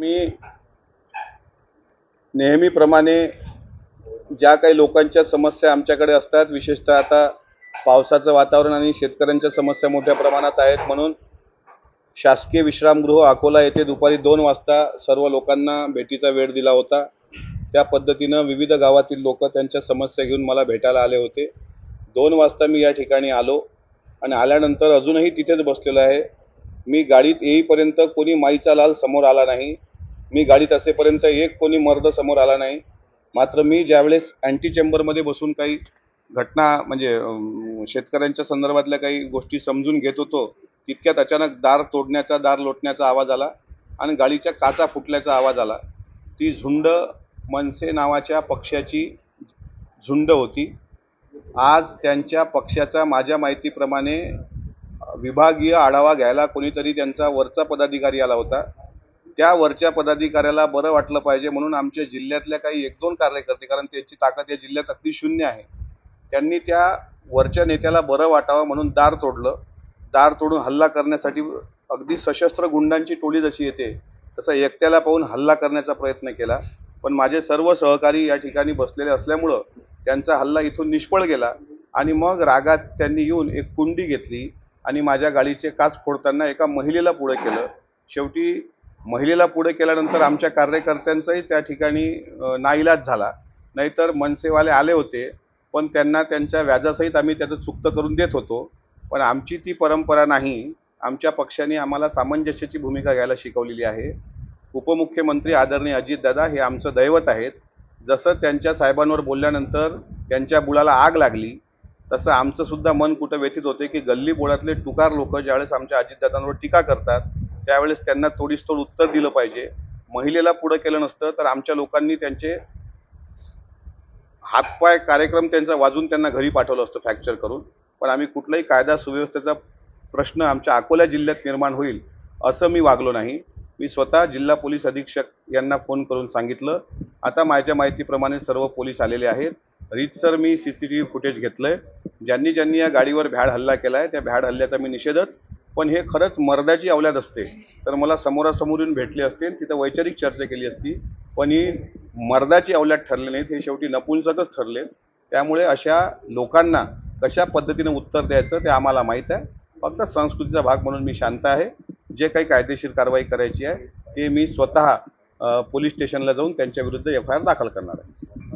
मी नेहमीप्रमाणे ज्या काही लोकांच्या समस्या आमच्याकडे असतात विशेषतः आता पावसाचं वातावरण आणि शेतकऱ्यांच्या समस्या मोठ्या प्रमाणात आहेत म्हणून शासकीय विश्रामगृह अकोला येथे दुपारी दोन वाजता सर्व लोकांना भेटीचा वेळ दिला होता. त्या पद्धतीनं विविध गावातील लोक त्यांच्या समस्या घेऊन मला भेटायला आले होते. दोन वाजता मी या ठिकाणी आलो आणि आल्यानंतर अजूनही तिथेच बसलेलो आहे. मी गाडीत येईपर्यंत कोणी माईचा लाल समोर आला नाही. मी गाडीत असेपर्यंत एक कोणी मर्द समोर आला नाही. मात्र मी ज्यावेळेस अँटी चेंबरमध्ये बसून काही घटना म्हणजे शेतकऱ्यांच्या संदर्भातल्या काही गोष्टी समजून घेत होतो तितक्यात अचानक दार तोडण्याचा दार लोटण्याचा आवाज आला आणि गाडीच्या काचा फुटल्याचा आवाज आला. ती झुंड मनसे नावाच्या पक्षाची झुंड होती. आज त्यांच्या पक्षाचा माझ्या माहितीप्रमाणे विभागीय आढावा घ्यायला कोणीतरी त्यांचा वरचा पदाधिकारी आला होता. त्या वरच्या पदाधिकाऱ्याला बरं वाटलं पाहिजे म्हणून आमच्या जिल्ह्यातल्या काही एक दोन कार्यकर्ते कारण त्यांची ताकद या जिल्ह्यात अगदी शून्य आहे. त्यांनी त्या वरच्या नेत्याला बरं वाटावं म्हणून दार तोडलं. दार तोडून हल्ला करण्यासाठी अगदी सशस्त्र गुंडांची टोळी जशी येते तसा एकट्याला पाहून हल्ला करण्याचा प्रयत्न केला. पण माझे सर्व सहकारी या ठिकाणी बसलेले असल्यामुळं त्यांचा हल्ला इथून निष्फळ गेला आणि मग रागात त्यांनी येऊन एक कुंडी घेतली आणि माझ्या गाडीचे काच फोडताना एका महिलेला पुढे केलं. शेवटी महिलेला पुढे केल्यानंतर आमच्या कार्यकर्त्यांचाही त्या ठिकाणी नाईलाज झाला. नाहीतर मनसेवाले आले होते पण त्यांना त्यांच्या व्याजासहित आम्ही त्याचं चुकतं करून देत होतो. पण आमची ती परंपरा नाही. आमच्या पक्षाने आम्हाला सामंजस्याची भूमिका घ्यायला शिकवलेली आहे. उपमुख्यमंत्री आदरणीय अजितदादा हे आमचं दैवत आहेत. जसं त्यांच्या साहेबांवर बोलल्यानंतर त्यांच्या बुडाला आग लागली तसं आमचंसुद्धा मन कुठं व्यथित होते की गल्ली बोळातले टुकार लोक ज्यावेळेस आमच्या अजितदादांवर टीका करतात त्यावेळेस त्यांना तोडीस तोड उत्तर दिलं पाहिजे. महिलेला पुढं केलं नसतं तर आमच्या लोकांनी त्यांचे हातपाय कार्यक्रम त्यांचा वाजून त्यांना घरी पाठवलं असतं फ्रॅक्चर करून. पण आम्ही कुठलाही कायदा सुव्यवस्थेचा प्रश्न आमच्या अकोला जिल्ह्यात निर्माण होईल असं मी वागलो नाही. मी स्वतः जिल्हा पोलीस अधीक्षक यांना फोन करून सांगितलं. आता माझ्या माहितीप्रमाणे सर्व पोलीस आलेले आहेत. रीतसर मी C C T V footage घेतलंय. ज्यांनी ज्यांनी या गाडीवर भ्याड हल्ला केला आहे त्या भ्याड हल्ल्याचा मी निषेधच पण हे खरंच मर्दाची अवलाद असते. तर मला समोरासमोर येऊन भेटले असते तिथं वैचारिक चर्चा केली असती. पण ही मर्दाची अवलाद ठरले नाहीत हे शेवटी नपुंसकच ठरले. त्यामुळे अशा लोकांना कशा पद्धतीने उत्तर द्यायचं ते आम्हाला माहीत आहे. फक्त संस्कृतीचा भाग म्हणून मी शांत आहे. जे काही कायदेशीर कारवाई करायची आहे ते मी स्वतः पोलीस स्टेशनला जाऊन त्यांच्या विरुद्ध एफ आय आर दाखल करणार आहे.